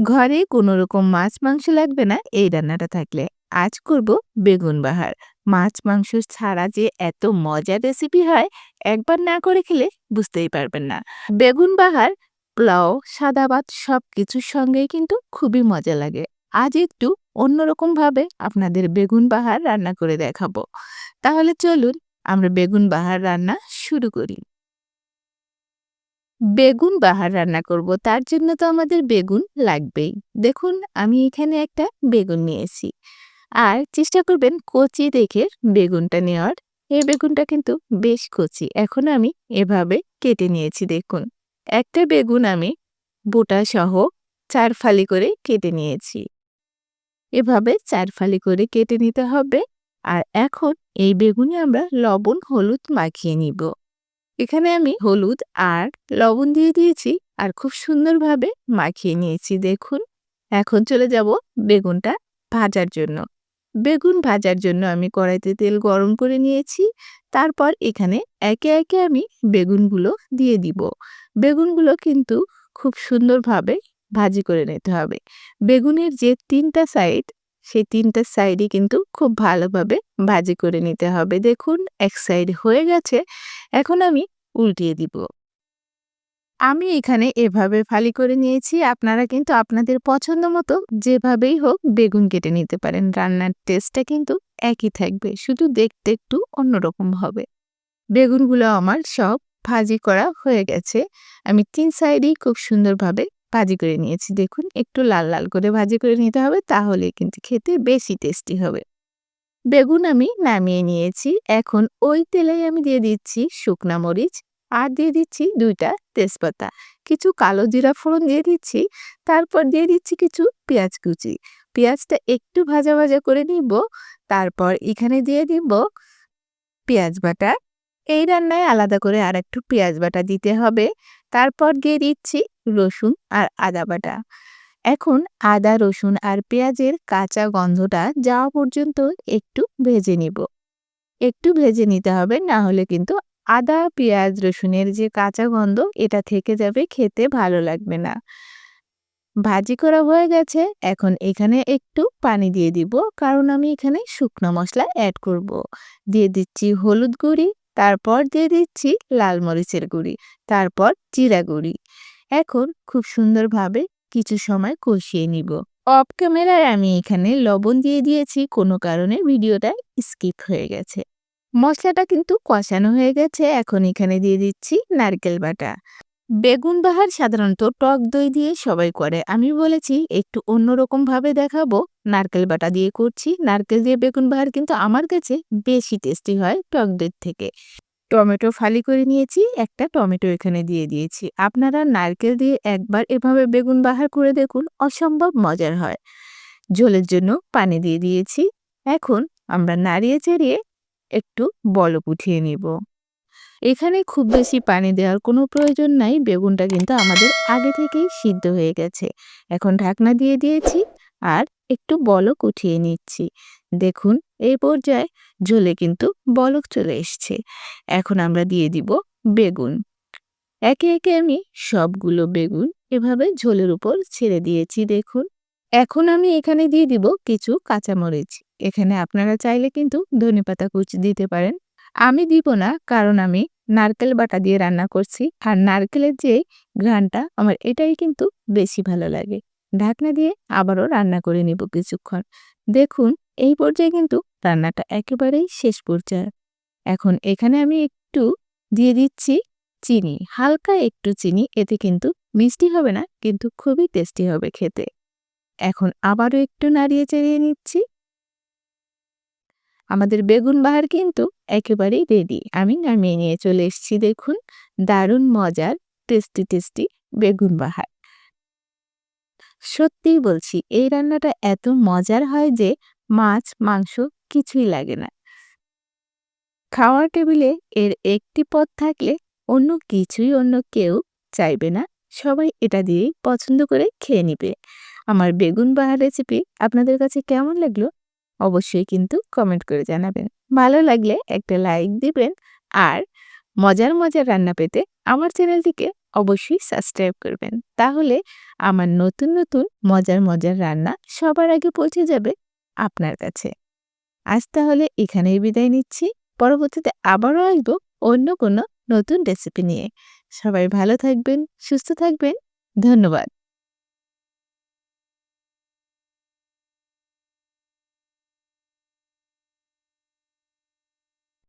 ঘরে কোনো রকম মাছ মাংস লাগবে না, এই রান্নাটা থাকলে। আজ করব বেগুন বাহার। মাছ মাংস ছাড়া যে এত মজার রেসিপি হয়, একবার না করে খেলে বুঝতেই পারবেন না। বেগুন বাহার, পোলাও, সাদা ভাত সব কিছুর সঙ্গেই কিন্তু খুবই মজা লাগে। আজ একটু অন্যরকমভাবে আপনাদের বেগুন বাহার রান্না করে দেখাবো। তাহলে চলুন আমরা বেগুন বাহার রান্না শুরু করি। বেগুন বাহার রান্না করব। তার জন্য তো আমাদের বেগুন লাগবেই। দেখুন, আমি এখানে একটা বেগুন নিয়েছি। আর চেষ্টা করবেন কচি দেখে বেগুনটা নেওয়ার। এই বেগুনটা কিন্তু বেশ কচি। এখন আমি এভাবে কেটে নিয়েছি, দেখুন। একটা বেগুন আমি বোটা সহ চার ফালি করে কেটে নিয়েছি। এভাবে চার ফালি করে কেটে নিতে হবে। আর এখন এই বেগুনে আমরা লবণ, হলুদ মাখিয়ে নিব। এখানে আমি হলুদ আর লবণ দিয়ে দিয়েছি আর খুব সুন্দরভাবে মাখিয়ে নিয়েছি, দেখুন। এখন চলে যাব বেগুনটা ভাজার জন্য। বেগুন ভাজার জন্য আমি কড়াইতে তেল গরম করে নিয়েছি, তারপর এখানে একে একে আমি বেগুনগুলো দিয়ে দিব। বেগুনগুলো কিন্তু খুব সুন্দরভাবে ভাজি করে নিতে হবে। বেগুনের যে তিনটা সাইড সেই তিনটা সাইডই কিন্তু খুব ভালোভাবে ভাজি করে নিতে হবে। দেখুন, এক সাইড হয়ে গেছে, এখন আমি উল্টিয়ে দিব। আমি এখানে এভাবে ফালি করে নিয়েছি, আপনারা কিন্তু আপনাদের পছন্দ মতো যেভাবেই হোক বেগুন কেটে নিতে পারেন। রান্নার টেস্টটা কিন্তু একই থাকবে, শুধু দেখতে একটু অন্যরকম হবে। বেগুনগুলো আমার সব ভাজি করা হয়ে গেছে। আমি তিন সাইডেই খুব সুন্দরভাবে ভাজি করে নিয়েছি। দেখুন, একটু লাল লাল করে ভাজি করে নিতে হবে, তাহলে কিন্তু খেতে বেশি টেস্টি হবে। বেগুন আমি নামিয়ে নিয়েছি। এখন ওই তেলেই আমি দিয়ে দিচ্ছি শুকনা মরিচ আর দিয়ে দিচ্ছি দুইটা তেজপাতা। কিছু কালো জিরা ফোড়ন দিয়ে দিচ্ছি, তারপর দিয়ে দিচ্ছি কিছু পেঁয়াজ কুচি। পেঁয়াজটা একটু ভাজা ভাজা করে নিব, তারপর এখানে দিয়ে দিব পেঁয়াজ বাটা। এই রান্নায় আলাদা করে আর একটু পেঁয়াজ বাটা দিতে হবে। তারপর দিয়ে দিচ্ছি রসুন আর আদা বাটা। এখন আদা, রসুন আর পেঁয়াজের কাঁচা গন্ধটা যাওয়া পর্যন্ত একটু ভেজে নিব। একটু ভেজে নিতে হবে, না হলে কিন্তু আদা, পেঁয়াজ, রসুনের যে কাঁচা গন্ধ, এটা থেকে যাবে খেতে ভালো লাগবে না। ভাজি করা হয়ে গেছে, এখন এখানে একটু পানি দিয়ে দিব, কারণ আমি এখানে শুকনো মশলা অ্যাড করব। দিয়ে দিচ্ছি হলুদ গুঁড়ি তারপর দিয়ে দিচ্ছি লাল মরিচের গুঁড়ি, তারপর জিরা গুঁড়ি। এখন খুব সুন্দরভাবে কিছু সময় কষিয়ে নিব। অফ ক্যামেরায় আমি এখানে লবণ দিয়ে দিয়েছি, কোনো কারণে ভিডিওটা স্কিপ হয়ে গেছে। মশলাটা কিন্তু কষানো হয়ে গেছে, এখন এখানে দিয়ে দিচ্ছি নারকেল বাটা। বেগুন বাহার সাধারণত টক দই দিয়ে সবাই করে। আমি বলেছি, একটু অন্যরকম ভাবে দেখাবো। নারকেল বাটা দিয়ে করছি। নারকেল দিয়ে বেগুন বাহার কিন্তু আমার কাছে বেশি টেস্টি হয় টক দই থেকে। টমেটো ফালি করে নিয়েছি, একটা টমেটো এখানে দিয়ে দিয়েছি। আপনারা নারকেল দিয়ে একবার এভাবে বেগুন বাহার করে দেখুন, অসম্ভব মজার হয়। ঝোলের জন্য পানি দিয়ে দিয়েছি। এখন আমরা নাড়িয়ে চেড়িয়ে একটু বলক উঠিয়ে নিব। এখানে খুব বেশি পানি দেওয়ার কোনো প্রয়োজন নাই। বেগুনটা কিন্তু আমাদের আগে থেকেই সিদ্ধ হয়ে গেছে। এখন ঢাকনা দিয়ে দিয়েছি আর একটু বলক উঠিয়ে নিচ্ছি। দেখুন, এই পর্যায়ে ঝোলে কিন্তু বলক চলে এসছে। এখন আমরা দিয়ে দিব বেগুন। একে একে আমি সবগুলো বেগুন এভাবে ঝোলের উপর ছেড়ে দিয়েছি, দেখুন। এখন আমি এখানে দিয়ে দিব কিছু কাঁচামরিচ। এখানে আপনারা চাইলে কিন্তু ধনে পাতা কুচি দিতে পারেন। আমি দিব না, কারণ আমি নারকেল বাটা দিয়ে রান্না করছি। আর নারকেলের যে ঘ্রানটা আমার এটাই কিন্তু বেশি ভালো লাগে। ঢাকনা দিয়ে আবারও রান্না করে নিব কিছুক্ষণ। দেখুন, এই পর্যায়ে কিন্তু রান্নাটা একেবারেই শেষ পর্যায়ে। এখন এখানে আমি একটু দিয়ে দিচ্ছি চিনি, হালকা একটু চিনি। এতে কিন্তু মিষ্টি হবে না, কিন্তু খুবই টেস্টি হবে খেতে। এখন আবারও একটু নাড়িয়ে চাড়িয়ে নিচ্ছি। আমাদের বেগুন বাহার কিন্তু একেবারেই রেডি আমি নামিয়ে নিয়ে চলে এসেছি, দেখুন। দারুণ মজার টেস্টি টেস্টি বেগুন বাহার। সত্যিই বলছি, এই রান্নাটা এত মজার হয় যে মাছ, মাংস কিছুই লাগে না। খাওয়ার টেবিলে এর একটি পদ থাকলে অন্য কিছুই অন্য কেউ চাইবে না। সবাই এটা দিয়েই পছন্দ করে খেয়ে নিবে। আমার বেগুন বাহার রেসিপি আপনাদের কাছে কেমন লাগল? অবশ্যই কিন্তু কমেন্ট করে জানাবেন। ভালো লাগলে একটা লাইক দিবেন আর মজার মজার রান্না পেতে আমার চ্যানেলটিকে অবশ্যই সাবস্ক্রাইব করবেন। তাহলে আমার নতুন নতুন মজার মজার রান্না সবার আগে পৌঁছে যাবে আপনার কাছে। আজ তাহলে এখানেই বিদায় নিচ্ছি। পরবর্তীতে আবারও আসব অন্য কোনো নতুন রেসিপি নিয়ে। সবাই ভালো থাকবেন, সুস্থ থাকবেন। ধন্যবাদ।